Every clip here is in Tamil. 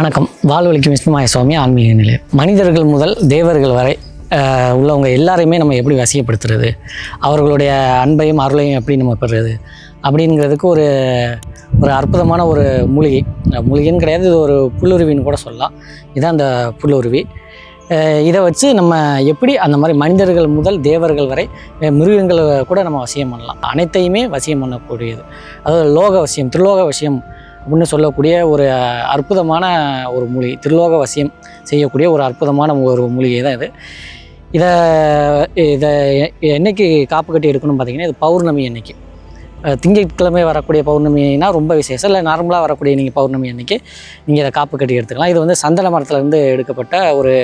வணக்கம். வாழ்வழிக்கும் விஷ்ணுமாய சுவாமி ஆன்மீக நிலையம். மனிதர்கள் முதல் தேவர்கள் வரை உள்ளவங்க எல்லாரையுமே நம்ம எப்படி வசியப்படுத்துறது? அவர்களுடைய அன்பையும் அருளையும் எப்படி நம்ம பெறுறது? அப்படிங்கிறதுக்கு ஒரு ஒரு அற்புதமான ஒரு மூலிகை. மூலிகைன்னு கிடையாது இது ஒரு புல்லுருவின்னு கூட சொல்லலாம். இதுதான் அந்த புல்லுருவி. இதை வச்சு நம்ம எப்படி அந்த மாதிரி மனிதர்கள் முதல் தேவர்கள் வரை மிருகங்களை கூட நம்ம வசியம் பண்ணலாம். அனைத்தையுமே வசியம் பண்ணக்கூடியது. அதாவது லோக வசியம் திருலோக வசியம் அப்படின்னு சொல்லக்கூடிய ஒரு அற்புதமான ஒரு மூலிகை திருலோக வசியம் செய்யக்கூடிய ஒரு அற்புதமான ஒரு மூலிகை தான் இது. இதை இதை என்றைக்கு காப்பு கட்டி எடுக்கணும்னு பார்த்தீங்கன்னா இது பௌர்ணமி அன்னைக்கு. திங்கட்கிழமை வரக்கூடிய பௌர்ணமினா ரொம்ப விசேஷம். இல்லை நார்மலாக வரக்கூடிய நீங்கள் பௌர்ணமி அன்னைக்கு நீங்கள் இதை காப்பு கட்டி எடுத்துக்கலாம். இது வந்து சந்தன மரத்துலேருந்து எடுக்கப்பட்ட ஒரு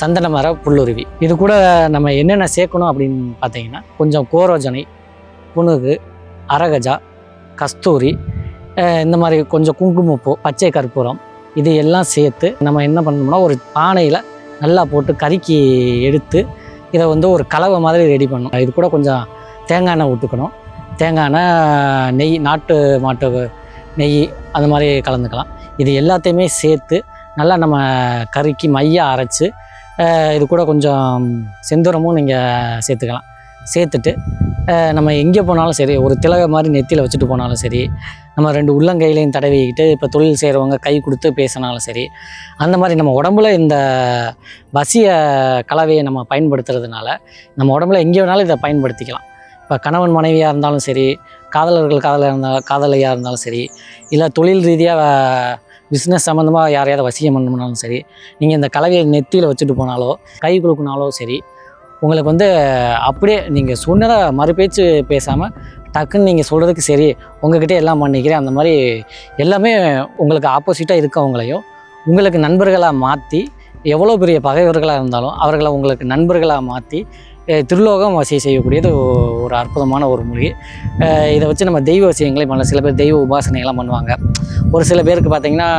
சந்தன மர புல்லுருவி. இது கூட நம்ம என்னென்ன சேர்க்கணும் அப்படின்னு பார்த்தீங்கன்னா கொஞ்சம் கோரோஜனை புனுகு அரகஜா கஸ்தூரி இந்த மாதிரி கொஞ்சம் குங்குமப்பூ பச்சை கற்பூரம் இது எல்லாம் சேர்த்து நம்ம என்ன பண்ணோம்னா ஒரு பானையில் நல்லா போட்டு கருக்கி எடுத்து இதை வந்து ஒரு கலவை மாதிரி ரெடி பண்ணணும். இது கூட கொஞ்சம் தேங்காய் எண்ணெய் விட்டுக்கணும் தேங்காய் எண்ணெய் நெய் நாட்டு மாட்டு நெய் அந்த மாதிரி கலந்துக்கலாம். இது எல்லாத்தையுமே சேர்த்து நல்லா நம்ம கருக்கி மையாக அரைச்சி இது கூட கொஞ்சம் செந்தூரமும் நீங்கள் சேர்த்துக்கலாம். சேர்த்துட்டு நம்ம எங்கே போனாலும் சரி ஒரு திலக மாதிரி நெத்தியில் வச்சுட்டு போனாலும் சரி நம்ம ரெண்டு உள்ளங்கையிலையும் தடவிக்கிட்டு இப்போ தொழில் செய்கிறவங்க கை கொடுத்து பேசினாலும் சரி அந்த மாதிரி நம்ம உடம்புல இந்த வசிய கலவையை நம்ம பயன்படுத்துறதுனால நம்ம உடம்புல எங்கே வேணாலும் இதை பயன்படுத்திக்கலாம். இப்போ கணவன் மனைவியாக இருந்தாலும் சரி காதலர்கள் காதலாக இருந்தாலும் காதலியாக இருந்தாலும் சரி இல்லை தொழில் ரீதியாக பிஸ்னஸ் சம்மந்தமாக யாரையாவது வசியம் பண்ணணும்னாலும் சரி நீங்கள் இந்த கலவையை நெத்தியில் வச்சுட்டு போனாலோ கை கொடுக்குனாலோ சரி உங்களுக்கு வந்து அப்படியே நீங்கள் சொன்னதாக மறுபேச்சு பேசாமல் டக்குன்னு நீங்கள் சொல்கிறதுக்கு சரி உங்ககிட்ட எல்லாம் பண்ணிக்கிறேன். அந்த மாதிரி எல்லாமே உங்களுக்கு ஆப்போசிட்டாக இருக்கவங்களையும் உங்களுக்கு நண்பர்களாக மாற்றி எவ்வளோ பெரிய பகைவர்களாக இருந்தாலும் அவர்களை உங்களுக்கு நண்பர்களாக மாற்றி திருலோகம் வசதி செய்யக்கூடியது ஒரு அற்புதமான ஒரு மொழி இதை வச்சு நம்ம தெய்வ விஷயங்களையும் பண்ணலாம் சில பேர் தெய்வ உபாசனைகள்லாம் பண்ணுவாங்க. ஒரு சில பேருக்கு பார்த்திங்கன்னா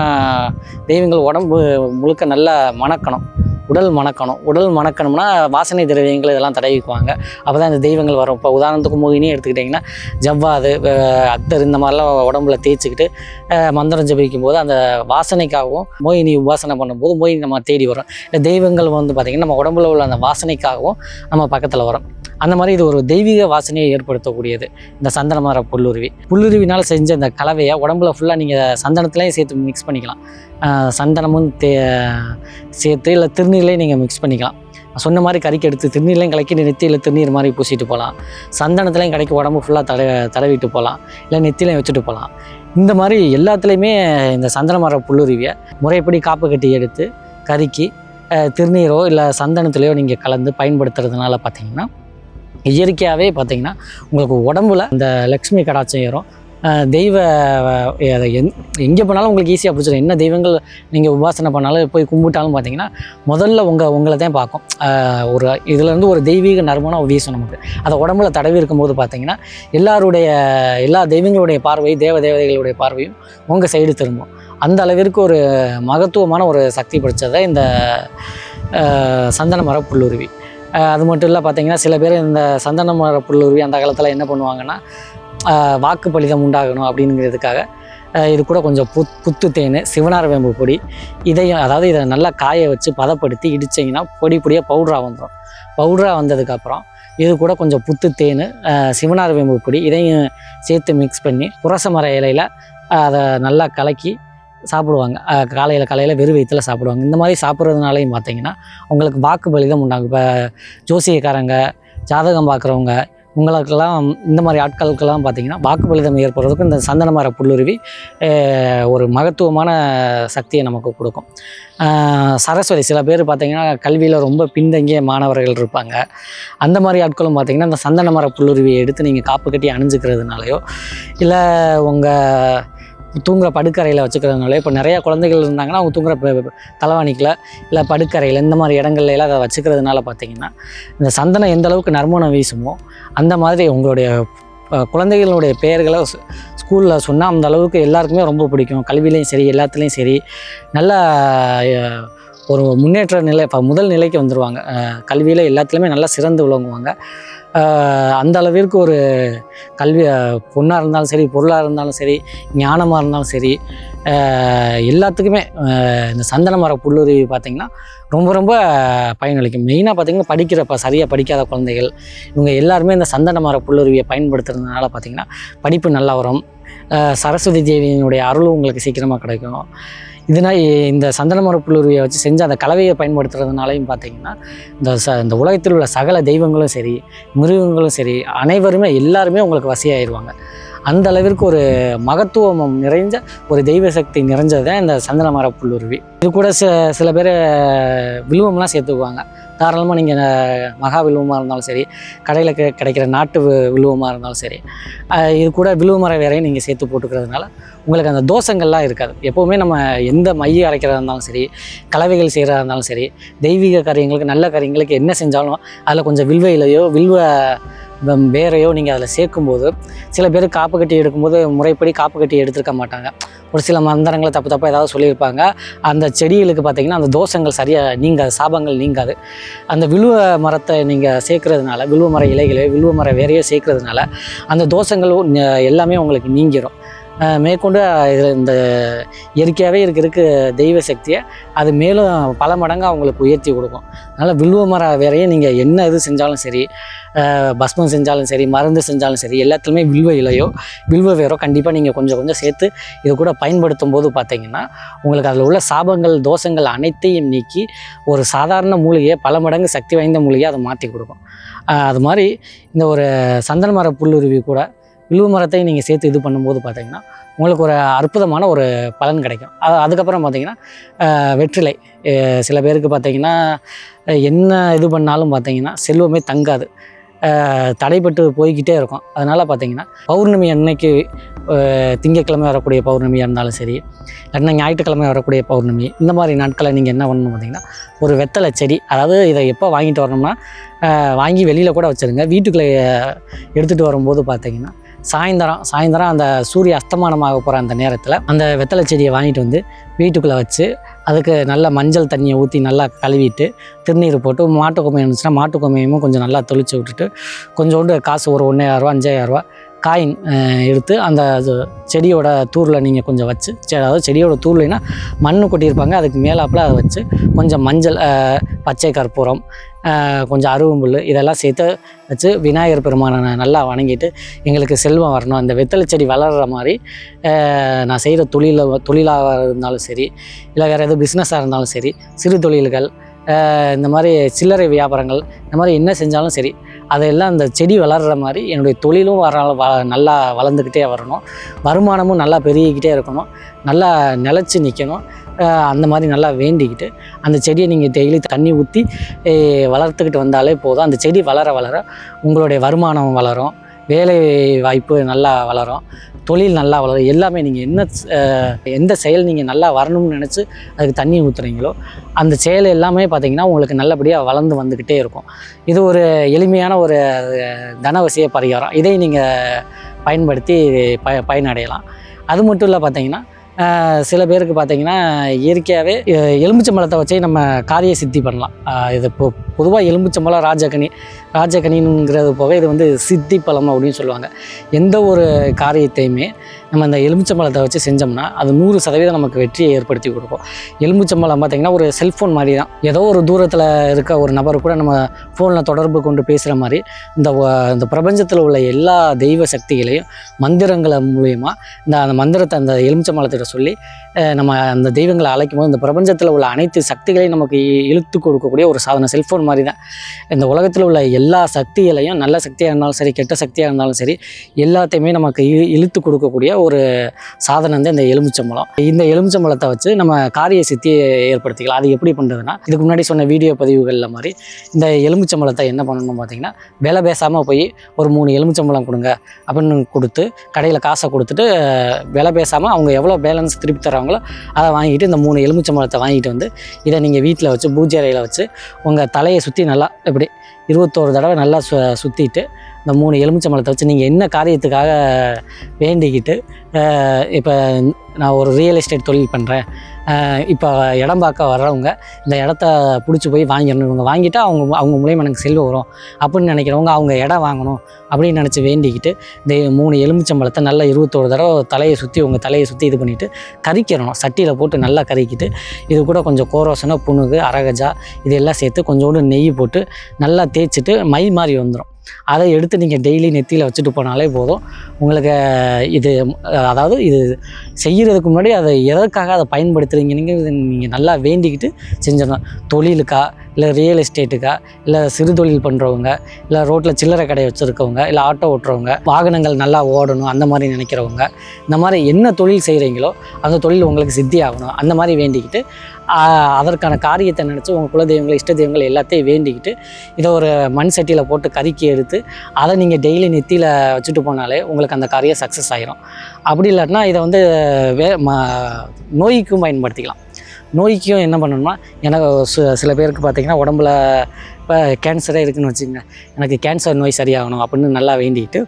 தெய்வங்கள் உடம்பு முழுக்க நல்லா மணக்கணும். உடல் மணக்கணும். உடல் மணக்கணும்னா வாசனை திரவியங்கள் இதெல்லாம் தடவிக்குவாங்க. அப்போ தான் இந்த தெய்வங்கள் வரும். இப்போ உதாரணத்துக்கு மோகினியே எடுத்துக்கிட்டிங்கன்னா ஜவ்வாது அக்தர் இந்த மாதிரிலாம் உடம்புல தேய்ச்சிக்கிட்டு மந்திரம் ஜபிக்கும் போது அந்த வாசனைக்காகவும் மோகினி உபாசனை பண்ணும்போது மோகினி நம்ம தேடி வரும். இந்த தெய்வங்கள் வந்து பார்த்திங்கன்னா நம்ம உடம்புல உள்ள அந்த வாசனைக்காகவும் நம்ம பக்கத்தில் வரும். அந்த மாதிரி இது ஒரு தெய்வீக வாசனையை ஏற்படுத்தக்கூடியது. இந்த சந்தன மர புல்லுருவி. புல்லுருவினால் செஞ்ச இந்த கலவையை உடம்புல ஃபுல்லாக நீங்கள் சந்தனத்துலேயும் சேர்த்து மிக்ஸ் பண்ணிக்கலாம். சந்தனமும் தே சேர்த்து இல்லை திருநீர்லேயும் நீங்கள் மிக்ஸ் பண்ணிக்கலாம். சொன்ன மாதிரி கறிக்கு எடுத்து திருநீர்லையும் கலக்கி நெத்தியில் திருநீர் மாதிரி பூசிட்டு போகலாம் சந்தனத்துலையும் கடைக்கு உடம்பு ஃபுல்லாக தட தடவிட்டு போகலாம் இல்லை நெத்திலையும் வச்சுட்டு போகலாம் இந்த மாதிரி எல்லாத்துலேயுமே இந்த சந்தன மர புல்லுருவியை முறைப்படி காப்பு கட்டி எடுத்து கறிக்கு திருநீரோ இல்லை சந்தனத்துலேயோ நீங்கள் கலந்து பயன்படுத்துறதுனால பார்த்தீங்கன்னா இயற்கையாகவே பார்த்திங்கன்னா உங்களுக்கு உடம்புல இந்த லக்ஷ்மி கடாட்சம் ஏறும். தெய்வ அதை எந் எங்கே போனாலும் உங்களுக்கு ஈஸியாக பிடிச்சிடும் என்ன தெய்வங்கள் நீங்கள் உபாசனை பண்ணாலும் போய் கும்பிட்டாலும் பார்த்தீங்கன்னா முதல்ல உங்கள் உங்களை தான் பார்க்கும். ஒரு இதுலேருந்து ஒரு தெய்வீக நறுமணம் வீசும் நமக்கு. அதை உடம்புல தடவி இருக்கும்போது பார்த்தீங்கன்னா எல்லாருடைய எல்லா தெய்வங்களுடைய பார்வை தேவ தேவதைகளுடைய பார்வையும் உங்கள் சைடு திரும்பும். அந்த அளவிற்கு ஒரு மகத்துவமான ஒரு சக்தி படைச்சதை இந்த சந்தன மர புல்லுருவி. அது மட்டும் இல்லை பார்த்தீங்கன்னா சில பேர் இந்த சந்தன மர புல்லுருவி அந்த காலத்தில் என்ன பண்ணுவாங்கன்னா வாக்கு பலிதம் உண்டாகணும் அப்படிங்கிறதுக்காக இது கூட கொஞ்சம் புத் புத்து தேன் சிவனார் வேம்பு பொடி இதையும் அதாவது இதை நல்லா காய வச்சு பதப்படுத்தி இடிச்சிங்கன்னா பொடி பொடியாக பவுடராக வந்துடும் பவுடராக வந்ததுக்கப்புறம் இது கூட கொஞ்சம் புத்து தேன் சிவனார் வேம்பு பொடி இதையும் சேர்த்து மிக்ஸ் பண்ணி புரச மர இலையில் அதை நல்லா கலக்கி சாப்பிடுவாங்க. காலையில் காலையில் வெறும் வயிற்றுல சாப்பிடுவாங்க. இந்த மாதிரி சாப்பிட்றதுனாலையும் பார்த்தீங்கன்னா உங்களுக்கு வாக்கு பலிதம் உண்டாகும். இப்போ ஜோசியக்காரங்க ஜாதகம் பார்க்குறவங்க உங்களுக்கெல்லாம் இந்த மாதிரி ஆட்களுக்கெல்லாம் பார்த்தீங்கன்னா வாக்கு பலிதம் ஏற்படுறதுக்கு இந்த சந்தன மர புல்லுருவி ஒரு மகத்துவமான சக்தியை நமக்கு கொடுக்கும். சரஸ்வதி சில பேர் பார்த்தீங்கன்னா கல்வியில் ரொம்ப பின்தங்கிய மாணவர்கள் இருப்பாங்க. அந்த மாதிரி ஆட்களும் பார்த்தீங்கன்னா இந்த சந்தன மர புல்லுருவியை எடுத்து நீங்கள் காப்பு கட்டி அணிஞ்சுக்கிறதுனாலையோ இல்லை உங்கள் தூங்குற படுக்கறையில் வச்சுக்கிறதுனால இப்போ நிறையா குழந்தைகள் இருந்தாங்கன்னா அவங்க தூங்குற தலைவாணிக்கில் இல்லை படுக்கறையில் இந்த மாதிரி இடங்கள்ல எல்லாம் அதை வச்சுக்கிறதுனால பார்த்தீங்கன்னா இந்த சந்தனம் எந்த அளவுக்கு நறுமணம் வீசுமோ அந்த மாதிரி உங்களுடைய குழந்தைகளுடைய பெயர்களை ஸ்கூலில் சொன்னால் அந்த அளவுக்கு எல்லாருக்குமே ரொம்ப பிடிக்கும். கல்வியிலையும் சரி எல்லாத்துலேயும் சரி. நல்ல ஒரு முன்னேற்ற நிலை இப்போ முதல் நிலைக்கு வந்துடுவாங்க கல்வியில் எல்லாத்துலேயுமே நல்லா சிறந்து விளங்குவாங்க. அந்த அளவிற்கு ஒரு கல்வி பொண்ணாக இருந்தாலும் சரி பொருளாக இருந்தாலும் சரி ஞானமாக இருந்தாலும் சரி எல்லாத்துக்குமே இந்த சந்தன மர புல்லுருவி பார்த்திங்கன்னா ரொம்ப ரொம்ப பயனளிக்கும். மெயினாக பார்த்திங்கன்னா படிக்கிறப்ப சரியாக படிக்காத குழந்தைகள் இவங்க எல்லாருமே இந்த சந்தன மர புல்லுருவியை பயன்படுத்துறதுனால பார்த்திங்கன்னா படிப்பு நல்லா வரும். சரஸ்வதி தேவியினுடைய அருளும் உங்களுக்கு சீக்கிரமாக கிடைக்கும். இதனால் இந்த சந்தனமர வச்சு செஞ்சு அந்த கலவையை பயன்படுத்துறதுனாலையும் பார்த்தீங்கன்னா இந்த ச இந்த உலகத்தில் உள்ள சகல தெய்வங்களும் சரி மிருகங்களும் சரி அனைவருமே எல்லாருமே உங்களுக்கு வசியாயிருவாங்க. அந்த அளவிற்கு ஒரு மகத்துவம் நிறைஞ்ச ஒரு தெய்வ சக்தி நிறைஞ்சது தான் இந்த சந்தன மர புல்லுருவி. இது கூட ச சில பேர் வில்வம்லாம் சேர்த்துக்குவாங்க. தாராளமாக நீங்கள் மகா வில்வமாக இருந்தாலும் சரி கடையில் கி- கிடைக்கிற நாட்டு வில்வமாக இருந்தாலும் சரி இது கூட வில்வ மர வேறையும் நீங்கள் சேர்த்து போட்டுக்கிறதுனால உங்களுக்கு அந்த தோஷங்கள்லாம் இருக்காது. எப்போவுமே நம்ம எந்த மைய அரைக்கிறதா இருந்தாலும் சரி கலவைகள் செய்கிறதா இருந்தாலும் சரி தெய்வீக காரியங்களுக்கு நல்ல காரியங்களுக்கு என்ன செஞ்சாலும் அதில் கொஞ்சம் வில்வையிலையோ வில்வ வ- வேரையோ நீங்கள் அதில் சேர்க்கும்போது சில பேர் காப்பு கட்டி எடுக்கும்போது முறைப்படி காப்பு கட்டி எடுத்திருக்க மாட்டாங்க. ஒரு சில மந்திரங்களை தப்பு தப்பாக ஏதாவது சொல்லியிருப்பாங்க. அந்த செடிகளுக்கு பார்த்தீங்கன்னா அந்த தோஷங்கள் சரியாக நீங்காது சாபங்கள் நீங்காது. அந்த விழுவ மரத்தை நீங்கள் சேர்க்குறதுனால விழுவ மர இலைகளே விழுவ மர வேரையோ சேர்க்குறதுனால அந்த தோஷங்களும் எல்லாமே உங்களுக்கு நீங்கிரும். மேற்கொண்டு இதில் இந்த இயற்கையாகவே இருக்க இருக்க தெய்வ சக்தியை. அது மேலும் பல மடங்கு அவங்களுக்கு உயர்த்தி கொடுக்கும். அதனால் வில்வ மர வேறையை நீங்கள் என்ன இது செஞ்சாலும் சரி பஸ்மம் செஞ்சாலும் சரி மருந்து செஞ்சாலும் சரி எல்லாத்துலேயுமே வில்வ இலையோ வில்வ வேரோ கண்டிப்பாக நீங்கள் கொஞ்சம் கொஞ்சம் சேர்த்து இது கூட பயன்படுத்தும் போது பார்த்தீங்கன்னா உங்களுக்கு அதில் உள்ள சாபங்கள் தோஷங்கள் அனைத்தையும் நீக்கி ஒரு சாதாரண மூலிகையை பல மடங்கு சக்தி வாய்ந்த மூலிகையை அதை மாற்றி கொடுக்கும். அது மாதிரி இந்த ஒரு சந்தன மர புல்லுருவி கூட வில்வ மரத்தை நீங்கள் சேர்த்து இது பண்ணும்போது பார்த்தீங்கன்னா உங்களுக்கு ஒரு அற்புதமான ஒரு பலன் கிடைக்கும். அது அதுக்கப்புறம் பார்த்தீங்கன்னா வெற்றிலை. சில பேருக்கு பார்த்தீங்கன்னா என்ன இது பண்ணாலும் பார்த்தீங்கன்னா செல்வமே தங்காது. தடைப்பட்டு போய்கிட்டே இருக்கும். அதனால் பார்த்தீங்கன்னா பௌர்ணமி அன்னைக்கு திங்கக்கிழமை திங்கட்கிழமை வரக்கூடிய பௌர்ணமியாக இருந்தாலும் சரி இல்லைன்னா ஞாயிற்றுக்கிழமை வரக்கூடிய பௌர்ணமி இந்த மாதிரி நாட்களை நீங்கள் என்ன பண்ணணும் பார்த்தீங்கன்னா ஒரு வெத்தலை செடி அதாவது இதை எப்போ வாங்கிட்டு வரணும்னா வாங்கி வெளியில் கூட வச்சுருங்க. வீட்டுக்குள்ளே எடுத்துகிட்டு வரும்போது பார்த்தீங்கன்னா சாயந்தரம் சாயந்தரம் அந்த சூரிய அஸ்தமானமாக போகிற அந்த நேரத்தில் அந்த வெத்தலை செடியை வாங்கிட்டு வந்து வீட்டுக்குள்ளே வச்சு அதுக்கு நல்ல மஞ்சள் தண்ணியை ஊற்றி நல்லா கழுவிட்டு திருநீர் போட்டு மாட்டு கொம்மை இருந்துச்சுன்னா மாட்டு கொம்பையும் கொஞ்சம் நல்லா தெளிச்சு விட்டுட்டு கொஞ்சோண்டு காசு ஒரு ஒன்றாயிரரூவா அஞ்சாயிரரூவா காயின் எடுத்து அந்த செடியோட தூரில் நீங்கள் கொஞ்சம் வச்சு செ- அதாவது செடியோட தூர்லைனா மண் கொட்டியிருப்பாங்க. அதுக்கு மேலாப்பில் அதை வச்சு கொஞ்சம் மஞ்சள் பச்சை கற்பூரம் கொஞ்சம் அருவம்புல் இதெல்லாம் சேர்த்து வச்சு விநாயகர் பெருமானை நல்லா வணங்கிட்டு எங்களுக்கு செல்வம் வரணும். அந்த வெத்தலை செடி வளர்கிற மாதிரி நான் செய்கிற தொழில தொழிலாக இருந்தாலும் சரி இல்லை வேறு எதுவும் பிஸ்னஸாக இருந்தாலும் சரி சிறு தொழில்கள் இந்த மாதிரி சில்லறை வியாபாரங்கள் இந்த மாதிரி என்ன செஞ்சாலும் சரி அதையெல்லாம் அந்த செடி வளர்கிற மாதிரி என்னுடைய தொழிலும் வர வ நல்லா வளர்ந்துக்கிட்டே வரணும். வருமானமும் நல்லா பெருகிக்கிட்டே இருக்கணும். நல்லா நிலச்சி நிற்கணும் அந்த மாதிரி நல்லா வேண்டிக்கிட்டு அந்த செடியை நீங்கள் டெய்லி தண்ணி ஊற்றி வளர்த்துக்கிட்டு வந்தாலே போதும். அந்த செடி வளர வளர உங்களுடைய வருமானம் வளரும். வேலை வாய்ப்பு நல்லா வளரும். தொழில் நல்லா வளரும். எல்லாமே நீங்கள் என்ன எந்த செயல் நீங்கள் நல்லா வரணும்னு நினச்சி அதுக்கு தண்ணி ஊற்றுறீங்களோ அந்த செயல் எல்லாமே பார்த்தீங்கன்னா உங்களுக்கு நல்லபடியாக வளர்ந்து வந்துக்கிட்டே இருக்கும். இது ஒரு எளிமையான ஒரு தனவசிய பரிகாரம். இதை நீங்கள் பயன்படுத்தி ப பயனடையலாம். அது மட்டும் இல்லை பார்த்தீங்கன்னா சில பேருக்கு பார்த்தீங்கன்னா இயற்கையாகவே எலுமிச்சம்பழத்தை வச்சே நம்ம காரிய சித்தி பண்ணலாம். இது இப்போ பொதுவாக எலுமிச்சம்பழம் ராஜகனி ராஜகனிங்கிறது போக இது வந்து சித்தி பழம் அப்படின்னு சொல்லுவாங்க. எந்த ஒரு காரியத்தையுமே நம்ம இந்த எலுமிச்சம்பழத்தை வச்சு செஞ்சோம்னா அது நூறு சதவீதம் நமக்கு வெற்றியை ஏற்படுத்தி கொடுக்கும். எலுமிச்சம்பழம் பார்த்திங்கன்னா ஒரு செல்ஃபோன் மாதிரி தான் ஏதோ ஒரு தூரத்தில் இருக்க ஒரு நபர் கூட நம்ம ஃபோனில் தொடர்பு கொண்டு பேசுகிற மாதிரி இந்த இந்த பிரபஞ்சத்தில் உள்ள எல்லா தெய்வ சக்திகளையும் மந்திரங்களை மூலியமாக இந்த அந்த மந்திரத்தை அந்த எலுமிச்சம்பழத்திட்ட சொல்லி நம்ம அந்த தெய்வங்களை அழைக்கும் போது இந்த பிரபஞ்சத்தில் உள்ள அனைத்து சக்திகளையும் நமக்கு இழுத்து கொடுக்கக்கூடிய ஒரு சாதனம் செல்ஃபோன் மாதிரி தான் இந்த உலகத்தில் உள்ள எல்லா சக்திகளையும் நல்ல சக்தியாக இருந்தாலும் சரி கெட்ட சக்தியாக இருந்தாலும் சரி எல்லாத்தையுமே நமக்கு இழு- இழுத்து கொடுக்கக்கூடிய ஒரு சாதனம் தான் இந்த எலுமிச்சம்பழம். இந்த எலுமிச்சம்பழத்தை வச்சு நம்ம காரிய சித்தியை ஏற்படுத்திக்கலாம். அது எப்படி பண்ணுறதுன்னா இதுக்கு முன்னாடி சொன்ன வீடியோ பதிவுகளில் மாதிரி இந்த எலுமிச்சம்பழத்தை என்ன பண்ணணும் பார்த்தீங்கன்னா விலை பேசாமல் போய் ஒரு மூணு எலுமிச்சம்பழம் கொடுங்க அப்படின்னு கொடுத்து கடையில் காசை கொடுத்துட்டு விலை பேசாமல் அவங்க எவ்வளோ பேலன்ஸ் திருப்பி தராங்களோ அதை வாங்கிட்டு இந்த மூணு எலுமிச்சம்பழத்தை வாங்கிட்டு வந்து இதை நீங்கள் வீட்டில் வச்சு பூஜை அறையில் வச்சு உங்கள் தலையை சுற்றி நல்லா இப்படி இருபத்தோரு தடவை நல்லா சு சுற்றிட்டு இந்த மூணு எலுமிச்சம்பழத்தை வச்சு நீங்கள் என்ன காரியத்துக்காக வேண்டிக்கிட்டு இப்போ நான் ஒரு ரியல் எஸ்டேட் தொழில் பண்ணுறேன் இப்போ இடம் பார்க்க வர்றவங்க இந்த இடத்த பிடிச்சி போய் வாங்கிடணும். இவங்க வாங்கிட்டால் அவங்க அவங்க மூலியமாக எனக்கு செல்வம் வரும். அப்படின்னு நினைக்கிறவங்க அவங்க இடம் வாங்கணும் அப்படின்னு நினச்சி வேண்டிக்கிட்டு இந்த மூணு எலுமிச்சம்பழத்தை நல்லா இருபத்தோரு தடவை தலையை சுற்றி உங்கள் தலையை சுற்றி இது பண்ணிவிட்டு கறிக்கிறணும். சட்டியில் போட்டு நல்லா கறிக்கிட்டு இது கூட கொஞ்சம் கோரோசனை புணுகு அரகஜா இதெல்லாம் சேர்த்து கொஞ்சோண்டு நெய் போட்டு நல்லா தேய்ச்சிட்டு மை மாதிரி வந்துடும் அதை எடுத்து நீங்கள் டெய்லி நெத்தியில் வச்சுட்டு போனாலே போதும். உங்களுக்கு இது அதாவது இது செய்கிறதுக்கு முன்னாடி அதை எதற்காக அதை பயன்படுத்துகிறீங்கன்னு நீங்கள் நல்லா வேண்டிக்கிட்டு செஞ்சிடணும் தொழிலுக்கா இல்லை ரியல் எஸ்டேட்டுக்கா இல்லை சிறு தொழில் பண்ணுறவங்க இல்லை ரோட்டில் சில்லறை கடை வச்சுருக்கவங்க இல்லை ஆட்டோ ஓட்டுறவங்க வாகனங்கள் நல்லா ஓடணும் அந்த மாதிரி நினைக்கிறவங்க இந்த மாதிரி என்ன தொழில் செய்கிறீங்களோ அந்த தொழில் உங்களுக்கு சித்தி ஆகணும் அந்த மாதிரி வேண்டிக்கிட்டு அதற்கான காரியத்தை நினச்சி உங்கள் குலதெய்வங்களை இஷ்ட தெய்வங்கள் எல்லாத்தையும் வேண்டிக்கிட்டு இதை ஒரு மண் சட்டியில் போட்டு கறிக்கி எடுத்து அதை நீங்கள் டெய்லி நெத்தியில் வச்சுட்டு போனாலே உங்களுக்கு அந்த காரியம் சக்ஸஸ் ஆகிரும் அப்படி இல்லாட்டினா இதை வந்து வே ம நோய்க்கும் பயன்படுத்திக்கலாம். நோய்க்கும் என்ன பண்ணணும்னா எனக்கு சு- சில பேருக்கு பார்த்தீங்கன்னா உடம்புல இப்போ கேன்சரே இருக்குன்னு வச்சுக்கோங்க. எனக்கு கேன்சர் நோய் சரியாகணும் அப்படின்னு நல்லா வேண்டிக்கிட்டு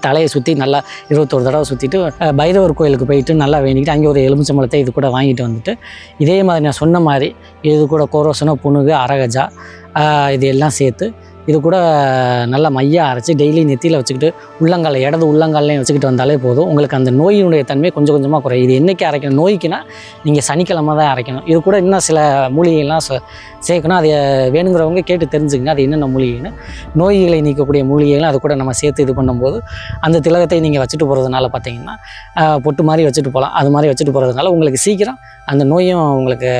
தலையை சுற்றி நல்லா இருபத்தொரு தடவை சுற்றிட்டு பைரவர் கோயிலுக்கு போயிட்டு நல்லா வேண்டிக்கிட்டு அங்கே ஒரு எலுமிச்சம்பழத்தை இது கூட வாங்கிட்டு வந்துட்டு இதே மாதிரி நான் சொன்ன மாதிரி இது கூட கோரோசனோ புணுகு அரகஜா இது எல்லாம் சேர்த்து இது கூட நல்லா மையாக அரைச்சி டெய்லி நெத்தியில் வச்சுக்கிட்டு உள்ளங்கால இடது உள்ளங்காலையும் வச்சுக்கிட்டு வந்தாலே போதும். உங்களுக்கு அந்த நோயினுடைய தன்மை கொஞ்சம் கொஞ்சமாக குறையும். இது என்றைக்கு அரைக்கணும்? நோய்க்குன்னா நீங்கள் சனிக்கிழமை தான் அரைக்கணும். இது கூட இன்னும் சில மூலிகைலாம் சே- சேர்க்கணும். அதை வேணுங்கிறவங்க கேட்டு தெரிஞ்சுக்கங்க. அது என்னென்ன மூலிகைன்னு. நோய்களை நீக்கக்கூடிய மூலிகைகளும் அது கூட நம்ம சேர்த்து இது பண்ணும்போது அந்த திலகத்தை நீங்கள் வச்சுட்டு போகிறதுனால பார்த்தீங்கன்னா பொட்டு மாதிரி வச்சுட்டு போகலாம் அது மாதிரி வச்சுட்டு போகிறதுனால உங்களுக்கு சீக்கிரம் அந்த நோயும் உங்களுக்கு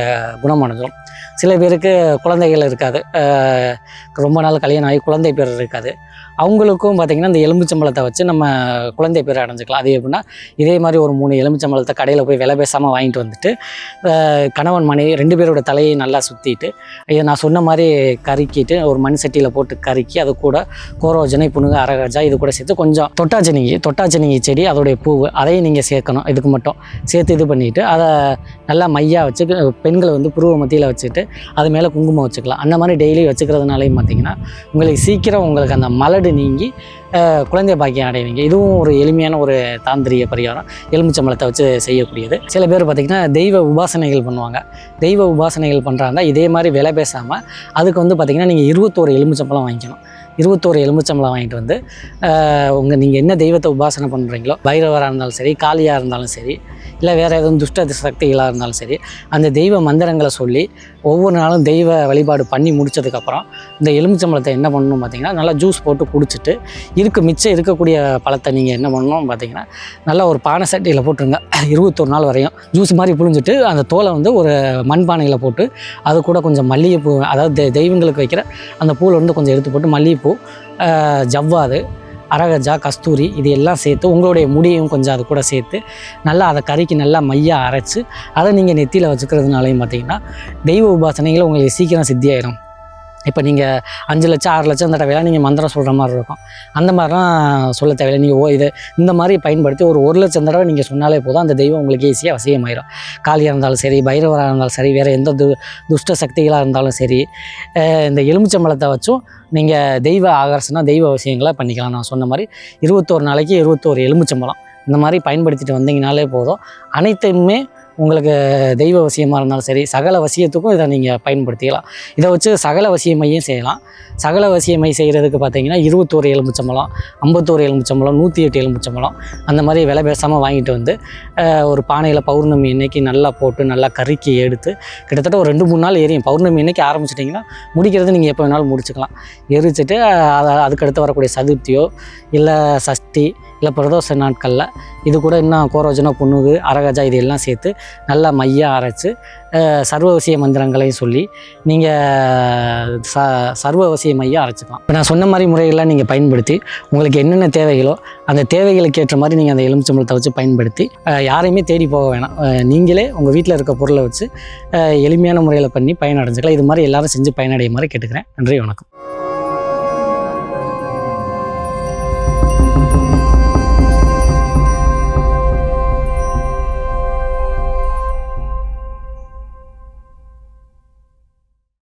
குணமடைஞ்சிடும் சில பேருக்கு குழந்தைகள் இருக்காது. ரொம்ப நாள் கல்யாணம் ஆகி குழந்தை பேர் இருக்காது. அவங்களுக்கும் பார்த்திங்கன்னா இந்த எலுமிச்சம்பழத்தை வச்சு நம்ம குழந்தை பேர் அடைஞ்சிக்கலாம். அது எப்படின்னா இதே மாதிரி ஒரு மூணு எலும்புச்சம்பளத்தை கடையில் போய் விலை பேசாமல் வாங்கிட்டு வந்துட்டு கணவன் மனைவி ரெண்டு பேரோட தலையை நல்லா சுற்றிட்டு இதை நான் சொன்ன மாதிரி கறிக்கிட்டு ஒரு மண் சட்டியில் போட்டு கறிக்கி அது கூட கோரோஜனை புனுக அரகஜா இது கூட சேர்த்து கொஞ்சம் தொட்டாச்சனிங்கி தொட்டாச்சனிங்கி செடி அதோடைய பூவு அதையும் நீங்கள் சேர்க்கணும். இதுக்கு மட்டும் சேர்த்து இது பண்ணிவிட்டு அதை நல்லா மையாக வச்சு பெண்களை வந்து புருவ மத்தியில் வச்சுட்டு அது மேலே குங்குமம் வச்சுக்கலாம். அந்த மாதிரி டெய்லி வச்சுக்கிறதுனாலையும் பார்த்தீங்கன்னா உங்களுக்கு சீக்கிரம் உங்களுக்கு அந்த மலடு நீங்கி அஹ், குழந்தை பாக்கியம் அடைவீங்க. இதுவும் ஒரு எளிமையான ஒரு தாந்திரிய பரிகாரம். எலுமிச்சம்பழத்தை வச்சு செய்யக்கூடியது. சில பேர் பார்த்திங்கன்னா தெய்வ உபாசனைகள் பண்ணுவாங்க. தெய்வ உபாசனைகள் பண்ணுறாங்க இதே மாதிரி விலை பேசாமல் அதுக்கு வந்து பார்த்திங்கன்னா நீங்கள் இருபத்தோரு எலுமிச்சம்பழம் வாங்கிக்கணும். இருபத்தோரு எலுமிச்சம்பழம் வாங்கிட்டு வந்து உங்கள் நீங்கள் என்ன தெய்வத்தை உபாசனை பண்ணுறீங்களோ பைரவராக இருந்தாலும் சரி காளியாக இருந்தாலும் சரி இல்லை வேறு எதுவும் துஷ்ட சக்திகளாக இருந்தாலும் சரி அந்த தெய்வ மந்திரங்களை சொல்லி ஒவ்வொரு நாளும் தெய்வ வழிபாடு பண்ணி முடிச்சதுக்கப்புறம் இந்த எலுமிச்சம்பழத்தை என்ன பண்ணணும் பார்த்திங்கன்னா நல்லா ஜூஸ் போட்டு குடிச்சிட்டு இருக்கு மிச்சம் இருக்கக்கூடிய பழத்தை நீங்கள் என்ன பண்ணணும் பார்த்தீங்கன்னா நல்லா ஒரு பானை சட்டியில் போட்டுருங்க. இருபத்தொரு நாள் வரையும். ஜூஸ் மாதிரி புழிஞ்சிட்டு அந்த தோலை வந்து ஒரு மண்பானையில் போட்டு அது கூட கொஞ்சம் மல்லிகைப்பூ அதாவது தெ- தெய்வங்களுக்கு வைக்கிற அந்த பூவில் வந்து கொஞ்சம் எடுத்து போட்டு மல்லிகைப்பூ ஜவ்வாது அரகஜா கஸ்தூரி இது எல்லாம் சேர்த்து உங்களுடைய முடியையும் கொஞ்சம் அது கூட சேர்த்து நல்லா அதை கறிக்கு நல்லா மையாக அரைச்சி அதை நீங்கள் நெத்தியில் வச்சுக்கிறதுனாலையும் பார்த்தீங்கன்னா தெய்வ உபாசனைகள் உங்களுக்கு சீக்கிரம் சித்தியாயிடும் இப்போ நீங்கள் அஞ்சு லட்சம் ஆறு லட்சம் தடவைலாம் நீங்கள் மந்திரம் சொல்கிற மாதிரி இருக்கும். அந்த மாதிரிலாம் சொல்ல தேவையில்லை. நீங்கள் ஓ இது இந்த மாதிரி பயன்படுத்தி ஒரு ஒரு லட்சம் தடவை நீங்கள் சொன்னாலே போதும் அந்த தெய்வம் உங்களுக்கு ஈஸியாக வசியமாயிடும் காளியாக இருந்தாலும் சரி பைரவராக இருந்தாலும் சரி வேறு எந்த து துஷ்ட சக்திகளாக இருந்தாலும் சரி இந்த எலுமிச்சம்பழத்தை வச்சும் நீங்கள் தெய்வ ஆகர்ஷனா தெய்வ விஷயங்களை பண்ணிக்கலாம். நான் சொன்ன மாதிரி இருபத்தோரு நாளைக்கு இருபத்தோரு எலுமிச்சம்பழம். இந்த மாதிரி பயன்படுத்திட்டு வந்தீங்கனாலே போதும். அனைத்துமே உங்களுக்கு தெய்வ வசியமாக இருந்தாலும் சரி சகல வசியத்துக்கும் இதை நீங்கள் பயன்படுத்திக்கலாம். இதை வச்சு சகல வசியமையும் செய்யலாம். சகல வசியமை செய்கிறதுக்கு பார்த்தீங்கன்னா இருபத்தோரு எலும்புச்சம்பளம் ஐம்பத்தோரு எலும்புச்சம்பளம் நூற்றி எட்டு எலும்புச்சம்பளம் அந்த மாதிரி விலை பேசாமல் வாங்கிட்டு வந்து ஒரு பானையில் பௌர்ணமி இன்னைக்கு நல்லா போட்டு நல்லா கறிக்கி எடுத்து கிட்டத்தட்ட ஒரு ரெண்டு மூணு நாள் எரியும். பௌர்ணமி இன்றைக்கி ஆரம்பிச்சிட்டிங்கன்னா முடிக்கிறது நீங்கள் எப்போ வேணாலும் முடிச்சுக்கலாம். எரிச்சிட்டு அதை அதுக்கடுத்து வரக்கூடிய சதுர்த்தியோ இல்லை சஷ்டி இல்லை பிரதோஷ நாட்களில் இது கூட இன்னும் கோரோஜனா புண்ணுகு அரகஜா இது எல்லாம் சேர்த்து நல்லா மையாக அரைச்சி சர்வவசிய மந்திரங்களையும் சொல்லி நீங்கள் ச சர்வவசிய மையம் அரைச்சிக்கலாம். இப்போ நான் சொன்ன மாதிரி முறைகள்லாம் நீங்கள் பயன்படுத்தி உங்களுக்கு என்னென்ன தேவைகளோ அந்த தேவைகளுக்கு ஏற்ற மாதிரி நீங்கள் அந்த எலுமிச்சம்பழத்தை வச்சு பயன்படுத்தி யாரையுமே தேடி போக வேணாம். நீங்களே உங்கள் வீட்டில் இருக்க பொருளை வச்சு எளிமையான முறையில் பண்ணி பயனடைஞ்சுக்கலாம். இது மாதிரி எல்லாரும் செஞ்சு பயனடைய மாதிரி கேட்டுக்கிறேன். நன்றி வணக்கம்.